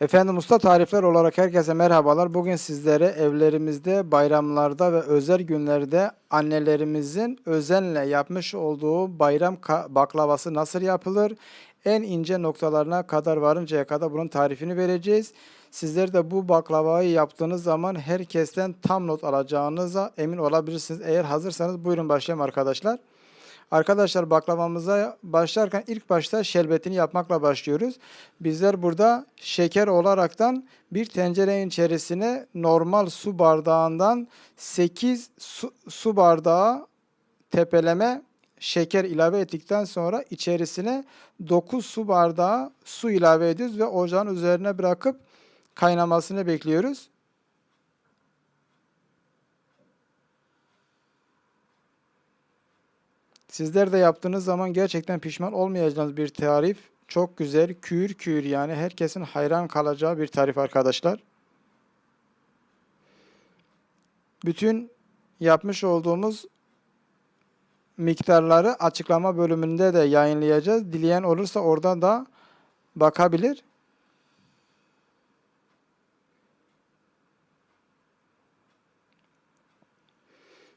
Efendim usta tarifler olarak herkese merhabalar. Bugün sizlere evlerimizde, bayramlarda ve özel günlerde annelerimizin özenle yapmış olduğu bayram baklavası nasıl yapılır? En ince noktalarına kadar varıncaya kadar bunun tarifini vereceğiz. Sizler de bu baklavayı yaptığınız zaman herkesten tam not alacağınıza emin olabilirsiniz. Eğer hazırsanız buyurun başlayalım arkadaşlar. Arkadaşlar baklavamıza başlarken ilk başta şerbetini yapmakla başlıyoruz. Bizler burada şeker olaraktan bir tencerenin içerisine normal su bardağından 8 su, su bardağı tepeleme şeker ilave ettikten sonra içerisine 9 su bardağı su ilave ediyoruz ve ocağın üzerine bırakıp kaynamasını bekliyoruz. Sizler de yaptığınız zaman gerçekten pişman olmayacağınız bir tarif. Çok güzel, küür küür yani herkesin hayran kalacağı bir tarif arkadaşlar. Bütün yapmış olduğumuz miktarları açıklama bölümünde de yayınlayacağız. Dileyen olursa oradan da bakabilir.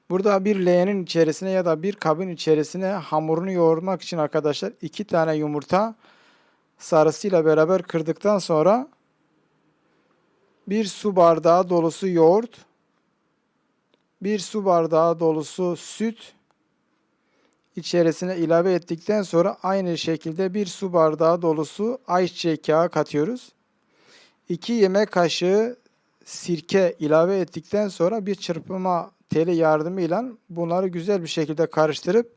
Burada bir leğenin içerisine ya da bir kabın içerisine hamurunu yoğurmak için arkadaşlar iki tane yumurta sarısıyla beraber kırdıktan sonra bir su bardağı dolusu yoğurt, bir su bardağı dolusu süt içerisine ilave ettikten sonra aynı şekilde bir su bardağı dolusu ayçiçek yağı katıyoruz. 2 yemek kaşığı sirke ilave ettikten sonra bir çırpma teli yardımıyla bunları güzel bir şekilde karıştırıp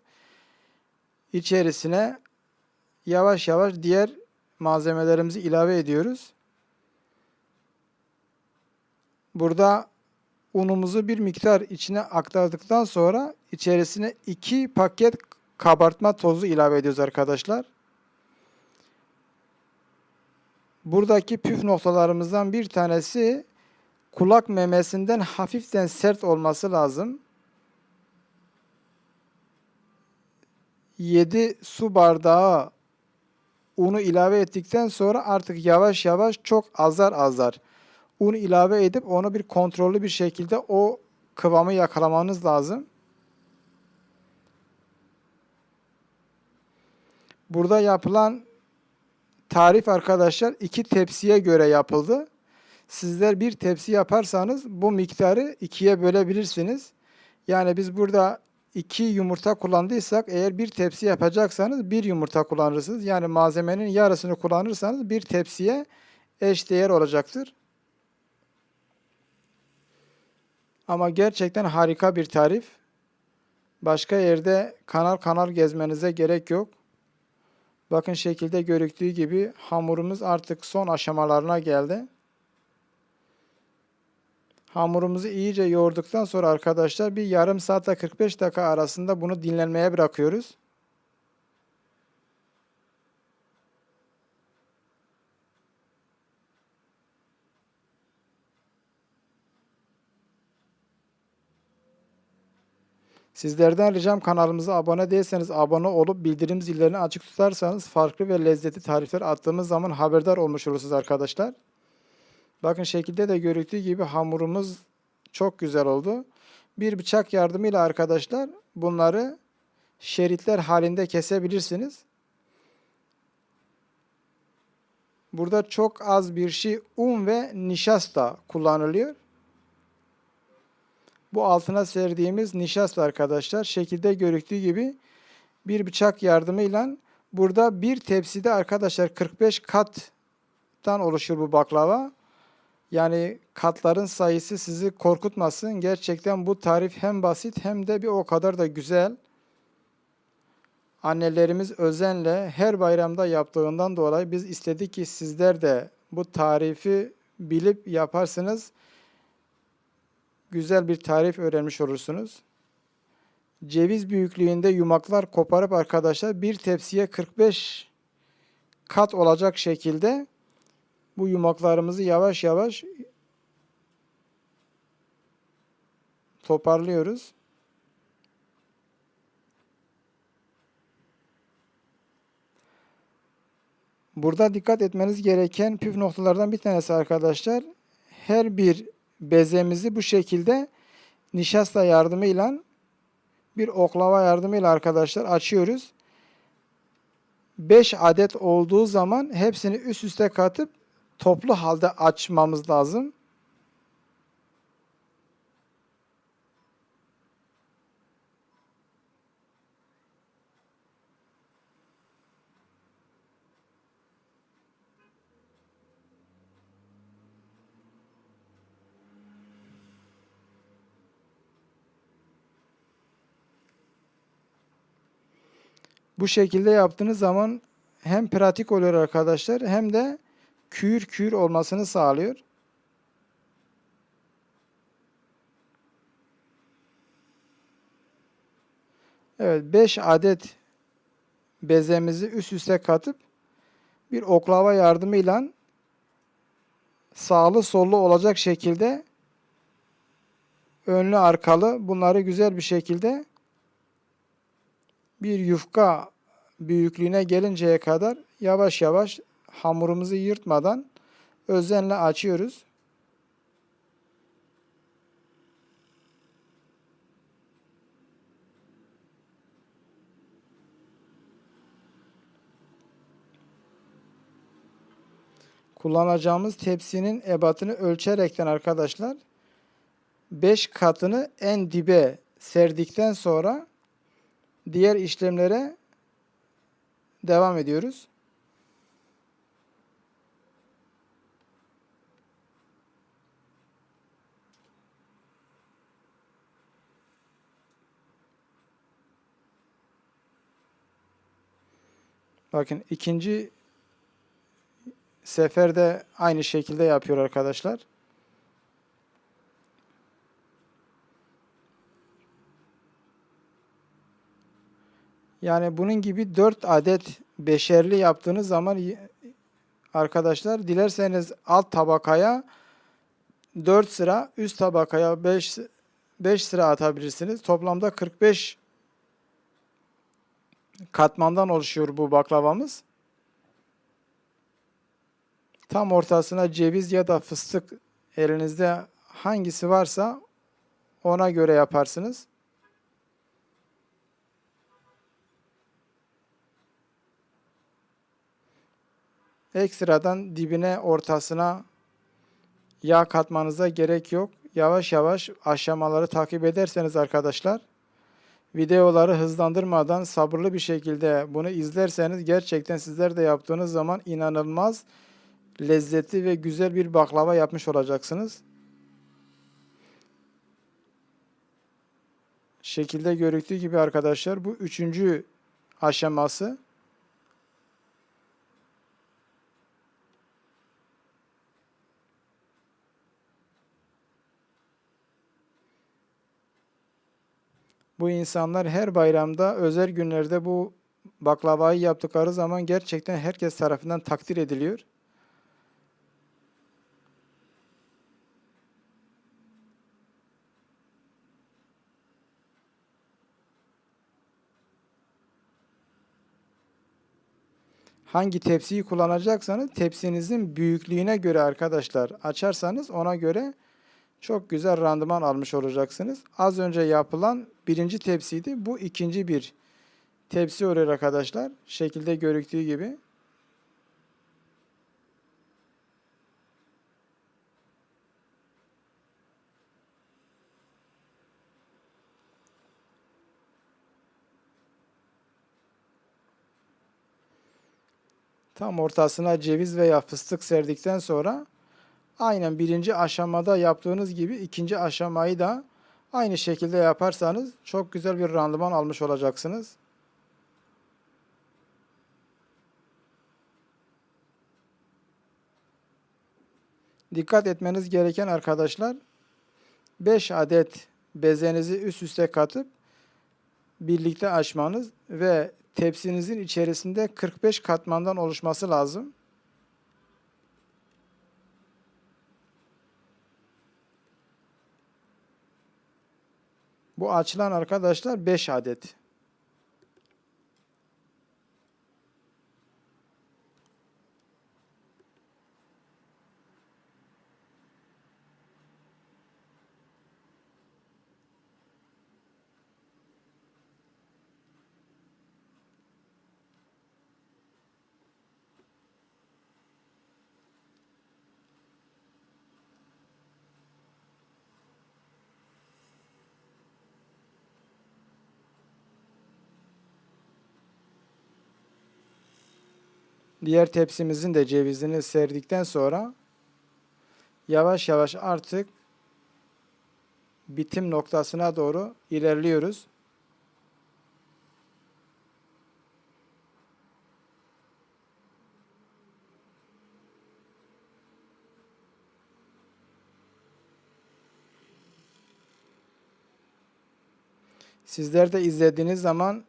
içerisine yavaş yavaş diğer malzemelerimizi ilave ediyoruz. Burada unumuzu bir miktar içine aktardıktan sonra içerisine 2 paket kabartma tozu ilave ediyoruz arkadaşlar. Buradaki püf noktalarımızdan bir tanesi kulak memesinden hafiften sert olması lazım. 7 su bardağı unu ilave ettikten sonra artık yavaş yavaş çok azar azar un ilave edip onu bir kontrollü bir şekilde o kıvamı yakalamanız lazım. Burada yapılan tarif arkadaşlar iki tepsiye göre yapıldı. Sizler bir tepsi yaparsanız bu miktarı ikiye bölebilirsiniz. Yani biz burada iki yumurta kullandıysak eğer bir tepsi yapacaksanız bir yumurta kullanırsınız. Yani malzemenin yarısını kullanırsanız bir tepsiye eş değer olacaktır. Ama gerçekten harika bir tarif. Başka yerde kanal kanal gezmenize gerek yok. Bakın şekilde görüktüğü gibi hamurumuz artık son aşamalarına geldi. Hamurumuzu iyice yoğurduktan sonra arkadaşlar bir yarım saatle 45 dakika arasında bunu dinlenmeye bırakıyoruz. Sizlerden ricam kanalımıza abone değilseniz abone olup bildirim zillerini açık tutarsanız farklı ve lezzetli tarifler attığımız zaman haberdar olmuş olursunuz arkadaşlar. Bakın şekilde de görüldüğü gibi hamurumuz çok güzel oldu. Bir bıçak yardımıyla arkadaşlar bunları şeritler halinde kesebilirsiniz. Burada çok az bir şey un ve nişasta kullanılıyor. Bu altına serdiğimiz nişasta arkadaşlar şekilde görüktüğü gibi bir bıçak yardımıyla burada bir tepside arkadaşlar 45 kattan oluşur bu baklava. Yani katların sayısı sizi korkutmasın. Gerçekten bu tarif hem basit hem de bir o kadar da güzel. Annelerimiz özenle her bayramda yaptığından dolayı biz istedik ki sizler de bu tarifi bilip yaparsınız. Güzel bir tarif öğrenmiş olursunuz. Ceviz büyüklüğünde yumaklar koparıp arkadaşlar bir tepsiye 45 kat olacak şekilde bu yumaklarımızı yavaş yavaş toparlıyoruz. Burada dikkat etmeniz gereken püf noktalardan bir tanesi arkadaşlar. Her bir bezemizi bu şekilde nişasta yardımıyla bir oklava yardımıyla arkadaşlar açıyoruz. 5 adet olduğu zaman hepsini üst üste katıp toplu halde açmamız lazım. Bu şekilde yaptığınız zaman hem pratik oluyor arkadaşlar hem de küür küür olmasını sağlıyor. Evet 5 adet bezemizi üst üste katıp bir oklava yardımıyla sağlı sollu olacak şekilde önlü arkalı bunları güzel bir şekilde bir yufka büyüklüğüne gelinceye kadar yavaş yavaş hamurumuzu yırtmadan özenle açıyoruz. Kullanacağımız tepsinin ebatını ölçerekten arkadaşlar 5 katını en dibe serdikten sonra diğer işlemlere devam ediyoruz. Bakın ikinci seferde aynı şekilde yapıyor arkadaşlar. Yani bunun gibi 4 adet beşerli yaptığınız zaman arkadaşlar dilerseniz alt tabakaya 4 sıra, üst tabakaya 5 5 sıra atabilirsiniz. Toplamda 45 katmandan oluşuyor bu baklavamız. Tam ortasına ceviz ya da fıstık elinizde hangisi varsa ona göre yaparsınız. Ekstradan dibine ortasına yağ katmanıza gerek yok. Yavaş yavaş aşamaları takip ederseniz arkadaşlar videoları hızlandırmadan sabırlı bir şekilde bunu izlerseniz gerçekten sizler de yaptığınız zaman inanılmaz lezzetli ve güzel bir baklava yapmış olacaksınız. Şekilde görüktüğü gibi arkadaşlar bu üçüncü aşaması. Bu insanlar her bayramda özel günlerde bu baklavayı yaptıkları zaman gerçekten herkes tarafından takdir ediliyor. Hangi tepsiyi kullanacaksanız tepsinizin büyüklüğüne göre arkadaşlar açarsanız ona göre çok güzel randıman almış olacaksınız. Az önce yapılan birinci tepsiydi. Bu ikinci bir tepsi oluyor arkadaşlar. Şekilde görüktüğü gibi. Tam ortasına ceviz veya fıstık serdikten sonra aynen birinci aşamada yaptığınız gibi ikinci aşamayı da aynı şekilde yaparsanız çok güzel bir randıman almış olacaksınız. Dikkat etmeniz gereken arkadaşlar 5 adet bezenizi üst üste katıp birlikte açmanız ve tepsinizin içerisinde 45 katmandan oluşması lazım. Bu açılan arkadaşlar 5 adet. Diğer tepsimizin de cevizini serdikten sonra yavaş yavaş artık bitim noktasına doğru ilerliyoruz. Sizler de izlediğiniz zaman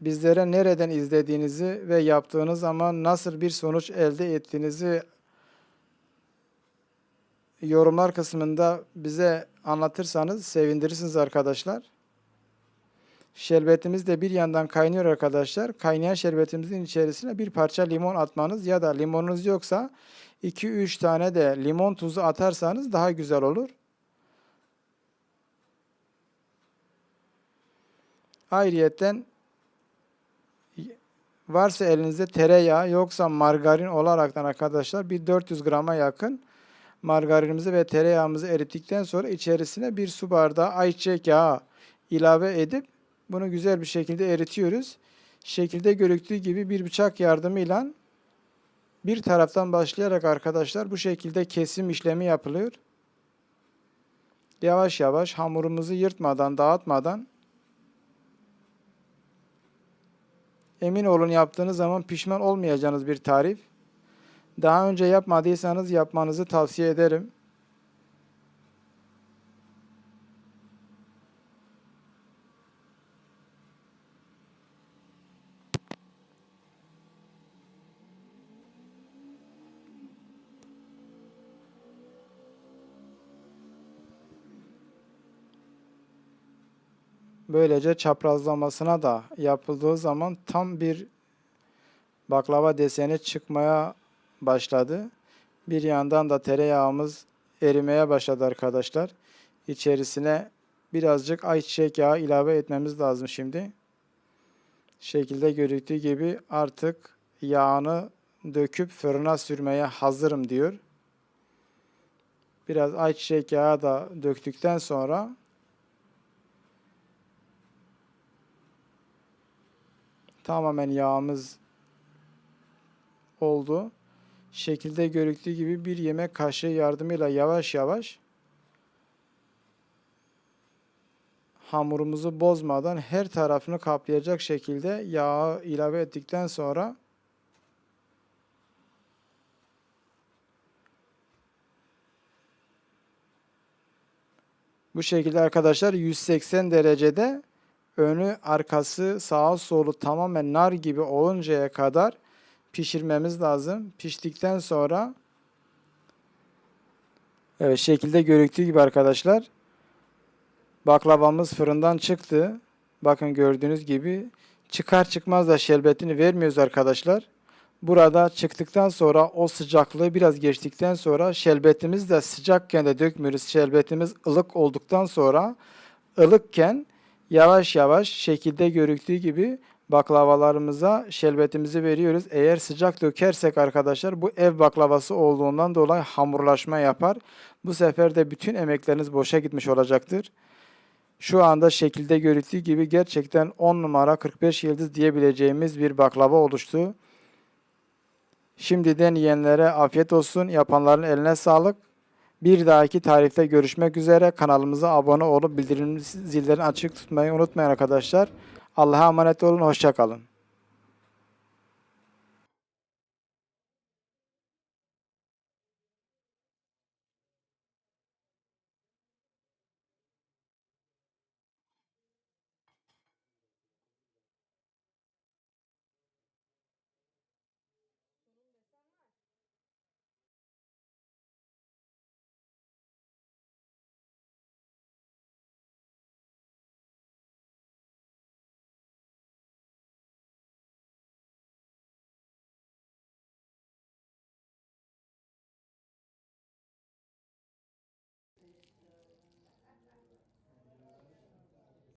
bizlere nereden izlediğinizi ve yaptığınız zaman nasıl bir sonuç elde ettiğinizi yorumlar kısmında bize anlatırsanız sevindirirsiniz arkadaşlar. Şerbetimiz de bir yandan kaynıyor arkadaşlar. Kaynayan şerbetimizin içerisine bir parça limon atmanız ya da limonunuz yoksa 2-3 tane de limon tuzu atarsanız daha güzel olur. Ayrıyetten varsa elinizde tereyağı yoksa margarin olaraktan arkadaşlar bir 400 grama yakın margarinimizi ve tereyağımızı erittikten sonra içerisine bir su bardağı ayçiçek yağı ilave edip bunu güzel bir şekilde eritiyoruz. Şekilde görüktüğü gibi bir bıçak yardımıyla bir taraftan başlayarak arkadaşlar bu şekilde kesim işlemi yapılıyor. Yavaş yavaş hamurumuzu yırtmadan, dağıtmadan Emin olun yaptığınız zaman pişman olmayacağınız bir tarif. Daha önce yapmadıysanız yapmanızı tavsiye ederim. Böylece çaprazlamasına da yapıldığı zaman tam bir baklava deseni çıkmaya başladı. Bir yandan da tereyağımız erimeye başladı arkadaşlar. İçerisine birazcık ayçiçek yağı ilave etmemiz lazım şimdi. Şekilde görüldüğü gibi artık yağını döküp fırına sürmeye hazırım diyor. Biraz ayçiçek yağı da döktükten sonra tamamen yağımız oldu. Şekilde görüldüğü gibi bir yemek kaşığı yardımıyla yavaş yavaş hamurumuzu bozmadan her tarafını kaplayacak şekilde yağı ilave ettikten sonra bu şekilde arkadaşlar 180 derecede önü arkası sağa solu tamamen nar gibi oluncaya kadar pişirmemiz lazım. Piştikten sonra evet şekilde görüktüğü gibi arkadaşlar baklavamız fırından çıktı. Bakın gördüğünüz gibi çıkar çıkmaz da şerbetini vermiyoruz arkadaşlar. Burada çıktıktan sonra o sıcaklığı biraz geçtikten sonra şerbetimiz de sıcakken de dökmüyoruz. Şerbetimiz ılık olduktan sonra ılıkken yavaş yavaş şekilde görüktüğü gibi baklavalarımıza şerbetimizi veriyoruz. Eğer sıcak dökersek arkadaşlar bu ev baklavası olduğundan dolayı hamurlaşma yapar. Bu sefer de bütün emekleriniz boşa gitmiş olacaktır. Şu anda şekilde görüldüğü gibi gerçekten 10 numara 45 yıldız diyebileceğimiz bir baklava oluştu. Şimdiden yiyenlere afiyet olsun. Yapanların eline sağlık. Bir dahaki tarifte görüşmek üzere. Kanalımıza abone olup bildirim zillerini açık tutmayı unutmayın arkadaşlar. Allah'a emanet olun. Hoşçakalın.